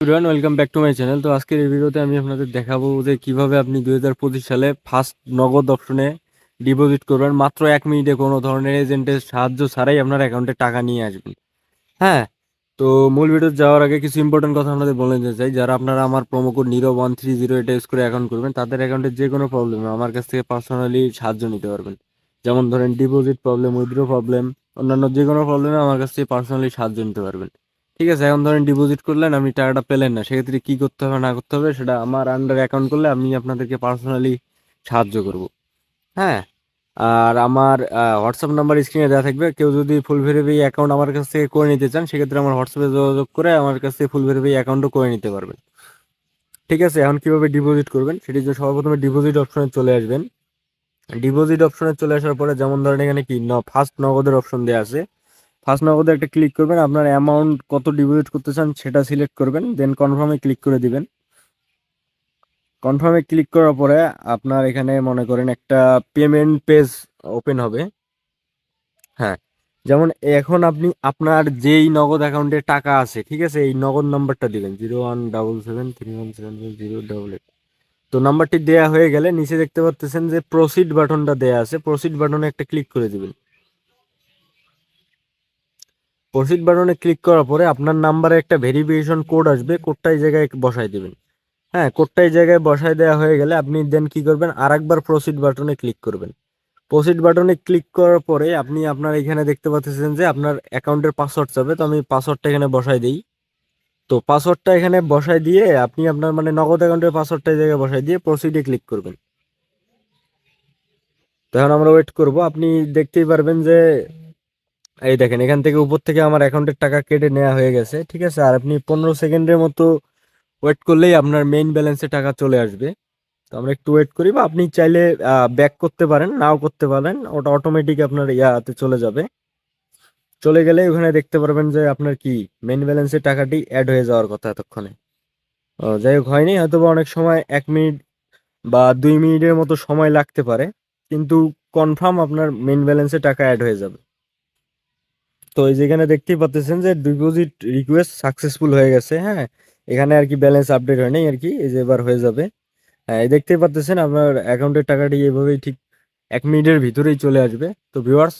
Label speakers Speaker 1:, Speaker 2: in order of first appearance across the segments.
Speaker 1: Everyone welcome back to my channel তো আজকের এই ভিডিওতে আমি আপনাদের দেখাবো যে কীভাবে আপনি দুই হাজার পঁচিশ সালে ফার্স্ট নগদ অপশনে ডিপোজিট করবেন। মাত্র এক মিনিটে কোনো ধরনের এজেন্টের সাহায্য ছাড়াই আপনার অ্যাকাউন্টে টাকা নিয়ে আসবেন। হ্যাঁ তো মূল ভিডিও যাওয়ার আগে কিছু ইম্পর্টেন্ট কথা আপনাদের বলে দিতে চাই। যারা আপনারা আমার প্রোমো কোড নিরো ওয়ান থ্রি জিরো এটা ইউজ করে অ্যাকাউন্ট করবেন, তাদের অ্যাকাউন্টে যে কোনো প্রবলেম আমার কাছ থেকে পার্সোনালি সাহায্য নিতে পারবেন। যেমন ধরেন ডিপোজিট প্রবলেম উইথড্র প্রবলেম অন্যান্য যে কোনো প্রবলেমে আমার কাছ থেকে পার্সোনালি সাহায্য নিতে পারবেন। ঠিক আছে, এখন ধরেন ডিপোজিট করলেন, আপনি টাকাটা পেলেন না, সেক্ষেত্রে কি করতে হবে, না করতে হবে, সেটা আমার আন্ডার অ্যাকাউন্ট করলে আমি আপনাদেরকে পার্সোনালি সাহায্য করব। হ্যাঁ? আর আমার হোয়াটসঅ্যাপ নাম্বার স্ক্রিনে দেওয়া থাকবে, কেউ যদি ফুল ভেরিফাই অ্যাকাউন্ট আমার কাছ থেকে করে নিতে চান, সেক্ষেত্রে আমার হোয়াটসঅ্যাপে যোগাযোগ করে আমার কাছ থেকে ফুল ভেরিফাই অ্যাকাউন্টও করে নিতে পারবেন। ঠিক আছে, এখন কীভাবে ডিপোজিট করবেন, সেটি যে সর্বপ্রথমে ডিপোজিট অপশনে চলে আসবেন। ডিপোজিট অপশনে চলে আসার পরে যেমন ধরেন এখানে কি ফার্স্ট নগদের অপশন দেওয়া আছে। ফার্স্ট নগদে একটা ক্লিক করবেন, আপনার অ্যামাউন্ট কত ডিপোজিট করতে চান সেটা সিলেক্ট করবেন দেন কনফার্মে ক্লিক করে দিবেন। কনফার্মে ক্লিক করার পরে আপনার এখানে মনে করেন একটা পেমেন্ট পেজ ওপেন হবে। হ্যাঁ যেমন এখন আপনি আপনার যেই নগদ অ্যাকাউন্টে টাকা আছে, ঠিক আছে? এই নগদ নাম্বারটা দিবেন zero one double seven three one seven zero double eight তো নাম্বারটি দেয়া হয়ে গেলে নিচে দেখতে পাচ্ছেন যে প্রসিড বাটনটা দেয়া আছে প্রসিড বাটনে একটা ক্লিক করে দিবেন। প্রসিড বাটনে ক্লিক করার পরে আপনার নাম্বারে একটা ভেরিফিকেশন কোড আসবে কোডটা এই জায়গায় বসাই দিবেন। হ্যাঁ কোডটা এই জায়গায় বসাই দেওয়া হয়ে গেলে আপনি দেন কি করবেন? আর একবার প্রসিড বাটনে ক্লিক করবেন। প্রসিড বাটনে ক্লিক করার পরে আপনি আপনার এখানে দেখতে পাচ্ছেন যে আপনার অ্যাকাউন্টের পাসওয়ার্ড চাবে, তো আমি পাসওয়ার্ডটা এখানে বসাই দিই। তো পাসওয়ার্ডটা এখানে বসাই দিয়ে আপনি আপনার মানে নগদ অ্যাকাউন্টের পাসওয়ার্ডটা জায়গায় বসাই দিয়ে প্রসিডে ক্লিক করবেন। তো এখন আমরা ওয়েট করব। আপনি দেখতেই পারবেন যে এই দেখেন, এখান থেকে উপর থেকে আমার অ্যাকাউন্টের টাকা কেটে নেওয়া হয়ে গেছে, ঠিক আছে? আর আপনি পনেরো সেকেন্ডের মতো ওয়েট করলেই আপনার মেইন ব্যালেন্সে টাকা চলে আসবে। তো আমরা একটু ওয়েট করি বা আপনি চাইলে ব্যাক করতে পারেন, নাও করতে পারেন, ওটা অটোমেটিক আপনার ইয়াতে চলে যাবে। চলে গেলে ওখানে দেখতে পারবেন যে আপনার কি মেইন ব্যালেন্সে টাকাটি অ্যাড হয়ে যাওয়ার কথা এতক্ষণে। যাই হোক, হয়নি হয়তো বা অনেক সময় এক মিনিট বা দুই মিনিটের মতো সময় লাগতে পারে, কিন্তু কনফার্ম আপনার মেইন ব্যালেন্সে টাকা অ্যাড হয়ে যাবে। তো এই যেখানে দেখতেই পাচ্ছেন যে ডিপোজিট রিকোয়েস্ট সাকসেসফুল হয়ে গেছে হ্যাঁ? এখানে আর কি ব্যালেন্স আপডেট হয়নি আর কি, এই যে এবার হয়ে যাবে। হ্যাঁ এই দেখতেই পাচ্ছেন আপনার অ্যাকাউন্টের টাকাটি এভাবেই ঠিক এক মিনিটের ভিতরেই চলে আসবে। তো ভিউয়ার্স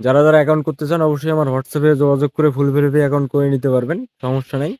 Speaker 1: যারা যারা অ্যাকাউন্ট করতে চান, অবশ্যই আমার হোয়াটসঅ্যাপে যোগাযোগ করে ফুল ভেরিফাই অ্যাকাউন্ট করে নিতে পারবেন, সমস্যা নেই।